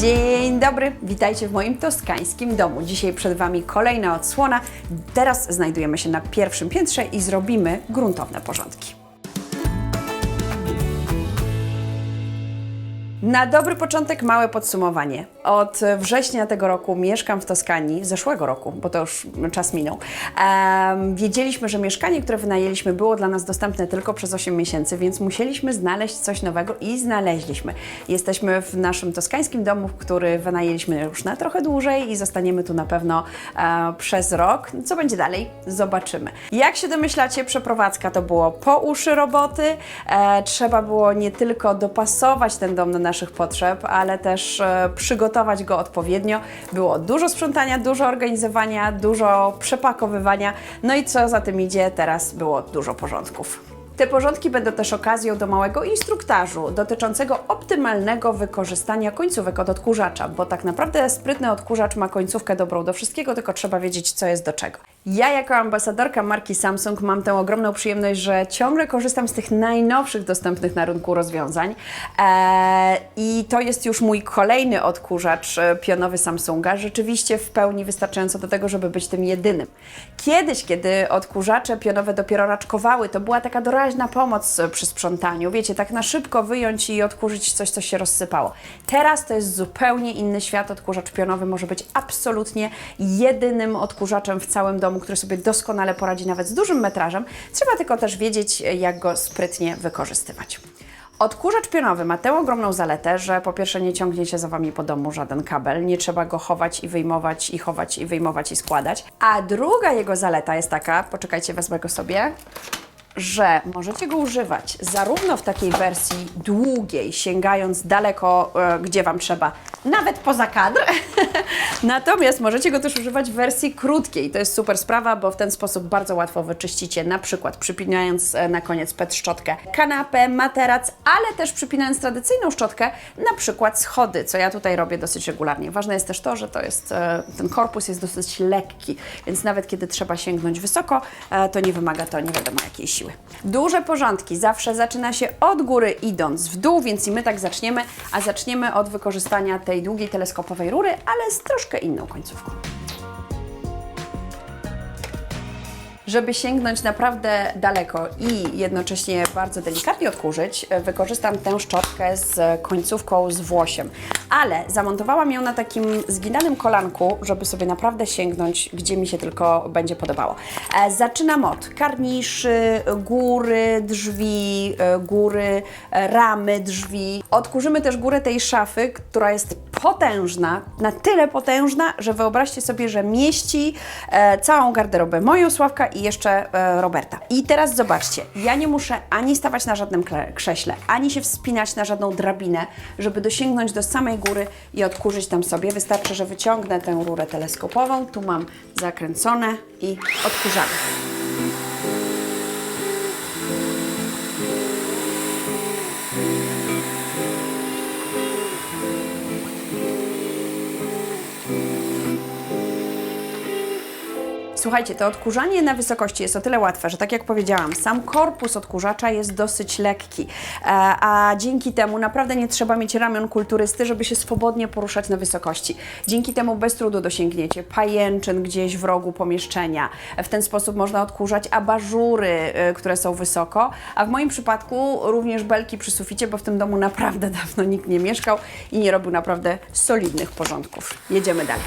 Dzień dobry, witajcie w moim toskańskim domu. Dzisiaj przed Wami kolejna odsłona. Teraz znajdujemy się na pierwszym piętrze i zrobimy gruntowne porządki. Na dobry początek małe podsumowanie. Od września tego roku mieszkam w Toskanii, zeszłego roku, bo to już czas minął. Wiedzieliśmy, że mieszkanie, które wynajęliśmy, było dla nas dostępne tylko przez 8 miesięcy, więc musieliśmy znaleźć coś nowego i znaleźliśmy. Jesteśmy w naszym toskańskim domu, który wynajęliśmy już na trochę dłużej i zostaniemy tu na pewno e, przez rok. Co będzie dalej? Zobaczymy. Jak się domyślacie, przeprowadzka to było po uszy roboty. E, trzeba było nie tylko dopasować ten dom do naszych potrzeb, ale też e, przygotować go odpowiednio. Było dużo sprzątania, dużo organizowania, dużo przepakowywania. No i co za tym idzie, teraz było dużo porządków. Te porządki będą też okazją do małego instruktażu dotyczącego optymalnego wykorzystania końcówek od odkurzacza, bo tak naprawdę sprytny odkurzacz ma końcówkę dobrą do wszystkiego, tylko trzeba wiedzieć, co jest do czego. Ja jako ambasadorka marki Samsung mam tę ogromną przyjemność, że ciągle korzystam z tych najnowszych dostępnych na rynku rozwiązań eee, i to jest już mój kolejny odkurzacz e, pionowy Samsunga, rzeczywiście w pełni wystarczająco do tego, żeby być tym jedynym. Kiedyś, kiedy odkurzacze pionowe dopiero raczkowały, to była taka doraźna pomoc e, przy sprzątaniu. Wiecie, tak na szybko wyjąć i odkurzyć coś, co się rozsypało. Teraz to jest zupełnie inny świat. Odkurzacz pionowy może być absolutnie jedynym odkurzaczem w całym domu, który sobie doskonale poradzi nawet z dużym metrażem. Trzeba tylko też wiedzieć, jak go sprytnie wykorzystywać. Odkurzacz pionowy ma tę ogromną zaletę, że po pierwsze nie ciągnie się za Wami po domu żaden kabel, nie trzeba go chować i wyjmować i chować i wyjmować i składać. A druga jego zaleta jest taka, poczekajcie, wezmę go sobie, że możecie go używać zarówno w takiej wersji długiej, sięgając daleko, e, gdzie Wam trzeba, nawet poza kadr, natomiast możecie go też używać w wersji krótkiej. To jest super sprawa, bo w ten sposób bardzo łatwo wyczyścicie, na przykład przypinając e, na koniec PET szczotkę kanapę, materac, ale też przypinając tradycyjną szczotkę, na przykład schody, co ja tutaj robię dosyć regularnie. Ważne jest też to, że to jest, e, ten korpus jest dosyć lekki, więc nawet kiedy trzeba sięgnąć wysoko, e, to nie wymaga to nie wiadomo jakiej siły. Duże porządki zawsze zaczyna się od góry idąc w dół, więc i my tak zaczniemy, a zaczniemy od wykorzystania tej długiej teleskopowej rury, ale z troszkę inną końcówką. Żeby sięgnąć naprawdę daleko i jednocześnie bardzo delikatnie odkurzyć, e, wykorzystam tę szczotkę z końcówką z włosiem. Ale zamontowałam ją na takim zginanym kolanku, żeby sobie naprawdę sięgnąć, gdzie mi się tylko będzie podobało. E, Zaczynam od karniszy, góry drzwi, e, góry ramy drzwi. Odkurzymy też górę tej szafy, która jest potężna, na tyle potężna, że wyobraźcie sobie, że mieści całą garderobę moją Sławka i jeszcze e, Roberta. I teraz zobaczcie, ja nie muszę ani stawać na żadnym krześle, ani się wspinać na żadną drabinę, żeby dosięgnąć do samej góry i odkurzyć tam sobie. Wystarczy, że wyciągnę tę rurę teleskopową, tu mam zakręcone i odkurzamy. Słuchajcie, to odkurzanie na wysokości jest o tyle łatwe, że tak jak powiedziałam, sam korpus odkurzacza jest dosyć lekki, e, a dzięki temu naprawdę nie trzeba mieć ramion kulturysty, żeby się swobodnie poruszać na wysokości. Dzięki temu bez trudu dosięgniecie pajęczyn gdzieś w rogu pomieszczenia. W ten sposób można odkurzać abażury, e, które są wysoko, a w moim przypadku również belki przy suficie, bo w tym domu naprawdę dawno nikt nie mieszkał i nie robił naprawdę solidnych porządków. Jedziemy dalej.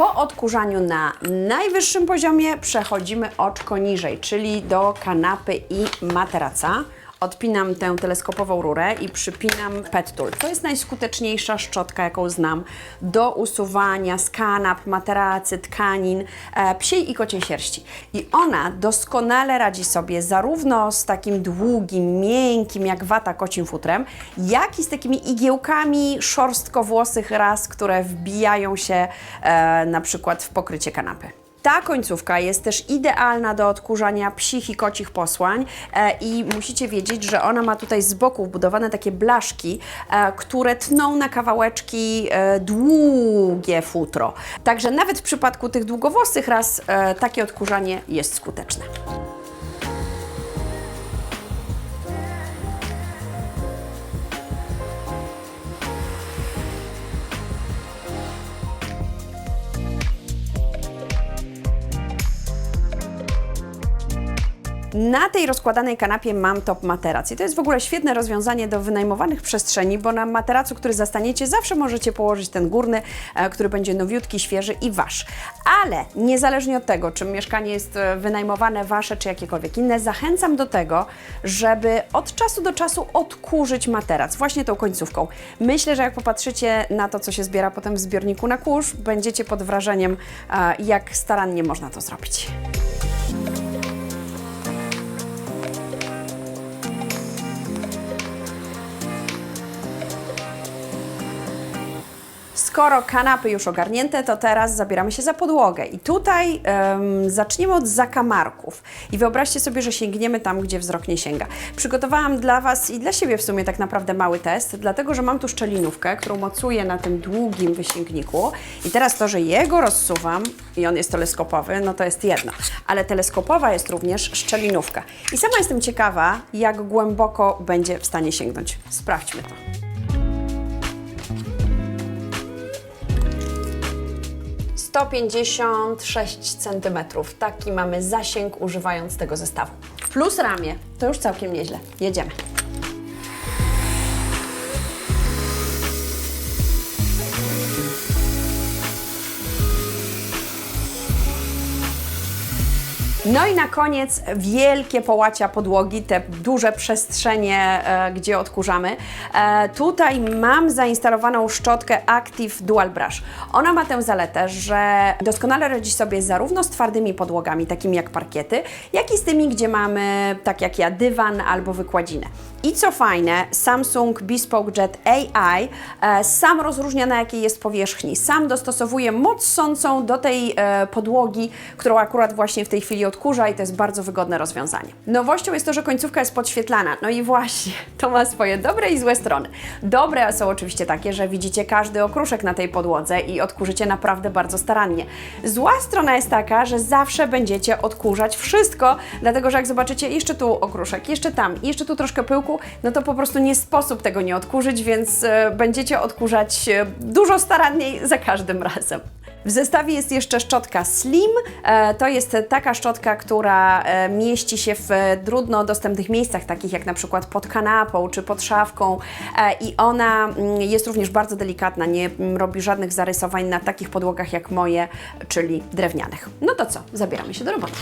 Po odkurzaniu na najwyższym poziomie przechodzimy oczko niżej, czyli do kanapy i materaca. Odpinam tę teleskopową rurę i przypinam pet tool. To jest najskuteczniejsza szczotka, jaką znam do usuwania z kanap, materacy, tkanin, e, psiej i kociej sierści. I ona doskonale radzi sobie zarówno z takim długim, miękkim jak wata kocim futrem, jak i z takimi igiełkami szorstkowłosych ras, które wbijają się e, na przykład w pokrycie kanapy. Ta końcówka jest też idealna do odkurzania psich i kocich posłań e, i musicie wiedzieć, że ona ma tutaj z boku wbudowane takie blaszki, e, które tną na kawałeczki e, długie futro. Także nawet w przypadku tych długowłosych ras e, takie odkurzanie jest skuteczne. Na tej rozkładanej kanapie mam top materac i to jest w ogóle świetne rozwiązanie do wynajmowanych przestrzeni, bo na materacu, który zastaniecie, zawsze możecie położyć ten górny, e, który będzie nowiutki, świeży i wasz. Ale niezależnie od tego, czy mieszkanie jest e, wynajmowane wasze, czy jakiekolwiek inne, zachęcam do tego, żeby od czasu do czasu odkurzyć materac, właśnie tą końcówką. Myślę, że jak popatrzycie na to, co się zbiera potem w zbiorniku na kurz, będziecie pod wrażeniem, e, jak starannie można to zrobić. Skoro kanapy już ogarnięte, to teraz zabieramy się za podłogę. I tutaj em, zaczniemy od zakamarków. I wyobraźcie sobie, że sięgniemy tam, gdzie wzrok nie sięga. Przygotowałam dla Was i dla siebie w sumie tak naprawdę mały test, dlatego że mam tu szczelinówkę, którą mocuję na tym długim wysięgniku. I teraz to, że jego rozsuwam i on jest teleskopowy, no to jest jedno. Ale teleskopowa jest również szczelinówka. I sama jestem ciekawa, jak głęboko będzie w stanie sięgnąć. Sprawdźmy to. 156 cm. Taki mamy zasięg używając tego zestawu. Plus ramię. To już całkiem nieźle. Jedziemy. No i na koniec wielkie połacia podłogi, te duże przestrzenie, e, gdzie odkurzamy. E, tutaj mam zainstalowaną szczotkę Active Dual Brush. Ona ma tę zaletę, że doskonale radzi sobie zarówno z twardymi podłogami, takimi jak parkiety, jak i z tymi, gdzie mamy, tak jak ja, dywan albo wykładzinę. I co fajne, Samsung Bespoke Jet AI e, sam rozróżnia na jakiej jest powierzchni, sam dostosowuje moc sącą do tej e, podłogi, którą akurat właśnie w tej chwili odkurza i to jest bardzo wygodne rozwiązanie. Nowością jest to, że końcówka jest podświetlana. No i właśnie, to ma swoje dobre i złe strony. Dobre są oczywiście takie, że widzicie każdy okruszek na tej podłodze i odkurzycie naprawdę bardzo starannie. Zła strona jest taka, że zawsze będziecie odkurzać wszystko, dlatego że jak zobaczycie jeszcze tu okruszek, jeszcze tam, jeszcze tu troszkę pyłku, no to po prostu nie sposób tego nie odkurzyć, więc e, będziecie odkurzać e, dużo staranniej za każdym razem. W zestawie jest jeszcze szczotka Slim. E, To jest taka szczotka, która mieści się w trudno dostępnych miejscach, takich jak na przykład pod kanapą czy pod szafką i ona mm, jest również bardzo delikatna, nie mm, robi żadnych zarysowań na takich podłogach jak moje, czyli drewnianych. No to co, zabieramy się do roboty.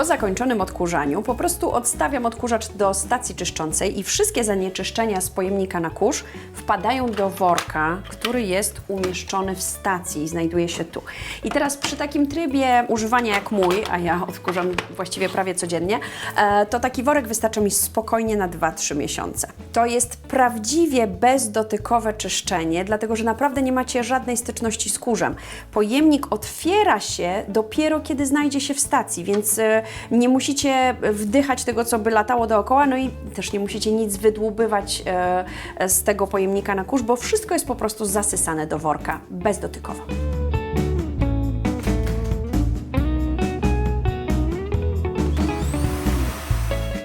Po zakończonym odkurzaniu po prostu odstawiam odkurzacz do stacji czyszczącej i wszystkie zanieczyszczenia z pojemnika na kurz wpadają do worka, który jest umieszczony w stacji i znajduje się tu. I teraz przy takim trybie używania jak mój, a ja odkurzam właściwie prawie codziennie, e, to taki worek wystarcza mi spokojnie na 2-3 miesiące. To jest prawdziwie bezdotykowe czyszczenie, dlatego że naprawdę nie macie żadnej styczności z kurzem. Pojemnik otwiera się dopiero kiedy znajdzie się w stacji, więc e, nie musicie wdychać tego, co by latało dookoła, no i też nie musicie nic wydłubywać e, z tego pojemnika na kurz, bo wszystko jest po prostu zasysane do worka bezdotykowo.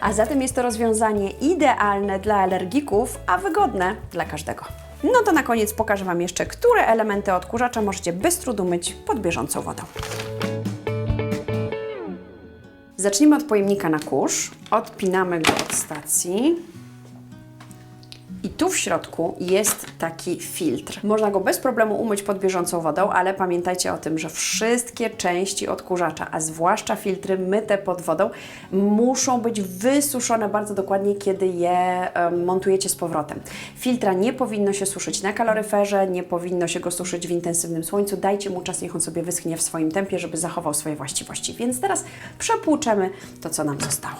A zatem jest to rozwiązanie idealne dla alergików, a wygodne dla każdego. No to na koniec pokażę Wam jeszcze, które elementy odkurzacza możecie bez trudu myć pod bieżącą wodą. Zacznijmy od pojemnika na kurz. Odpinamy go od stacji. Tu w środku jest taki filtr. Można go bez problemu umyć pod bieżącą wodą, ale pamiętajcie o tym, że wszystkie części odkurzacza, a zwłaszcza filtry myte pod wodą, muszą być wysuszone bardzo dokładnie, kiedy je montujecie z powrotem. Filtra nie powinno się suszyć na kaloryferze, nie powinno się go suszyć w intensywnym słońcu. Dajcie mu czas, niech on sobie wyschnie w swoim tempie, żeby zachował swoje właściwości. Więc teraz przepłuczemy to, co nam zostało.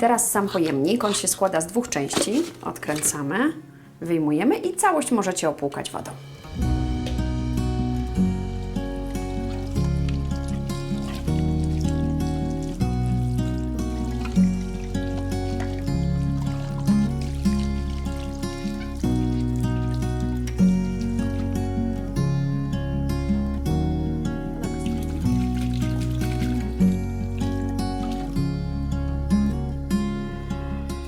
Teraz sam pojemnik, on się składa z dwóch części. Odkręcamy, wyjmujemy i całość możecie opłukać wodą.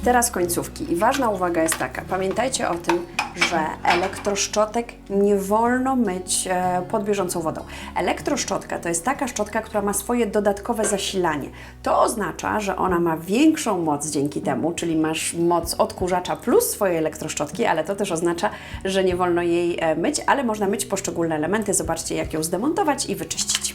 Teraz końcówki. I ważna uwaga jest taka. Pamiętajcie o tym, że elektroszczotek nie wolno myć e, pod bieżącą wodą. Elektroszczotka to jest taka szczotka, która ma swoje dodatkowe zasilanie. To oznacza, że ona ma większą moc dzięki temu, czyli masz moc odkurzacza plus swoje elektroszczotki, ale to też oznacza, że nie wolno jej e, myć, ale można myć poszczególne elementy. Zobaczcie, jak ją zdemontować i wyczyścić.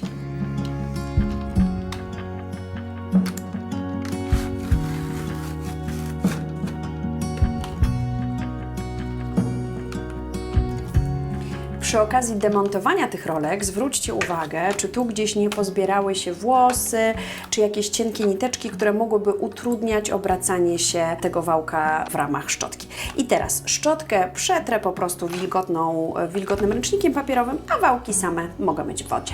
Przy okazji demontowania tych rolek zwróćcie uwagę, czy tu gdzieś nie pozbierały się włosy, czy jakieś cienkie niteczki, które mogłyby utrudniać obracanie się tego wałka w ramach szczotki. I teraz szczotkę przetrę po prostu wilgotną, wilgotnym ręcznikiem papierowym, a wałki same mogę myć w wodzie.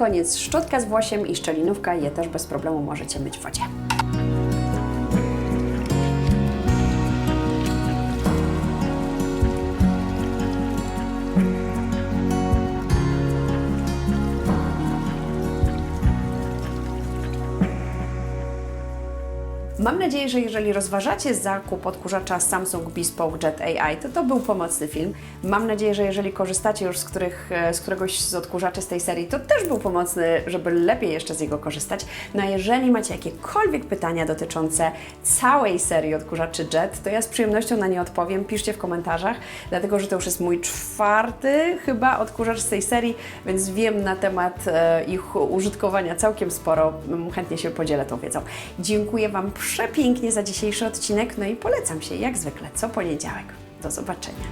Koniec szczotka z włosiem i szczelinówka, je też bez problemu możecie myć w wodzie. Mam nadzieję, że jeżeli rozważacie zakup odkurzacza Samsung Bespoke Jet AI, to to był pomocny film. Mam nadzieję, że jeżeli korzystacie już z, których, e, z któregoś z odkurzaczy z tej serii, to też był pomocny, żeby lepiej jeszcze z niego korzystać. No a jeżeli macie jakiekolwiek pytania dotyczące całej serii odkurzaczy Jet, to ja z przyjemnością na nie odpowiem. Piszcie w komentarzach, dlatego że to już jest mój czwarty chyba odkurzacz z tej serii, więc wiem na temat e, ich użytkowania całkiem sporo. Chętnie się podzielę tą wiedzą. Dziękuję Wam przepięknie za dzisiejszy odcinek, no i polecam się jak zwykle co poniedziałek. Do zobaczenia.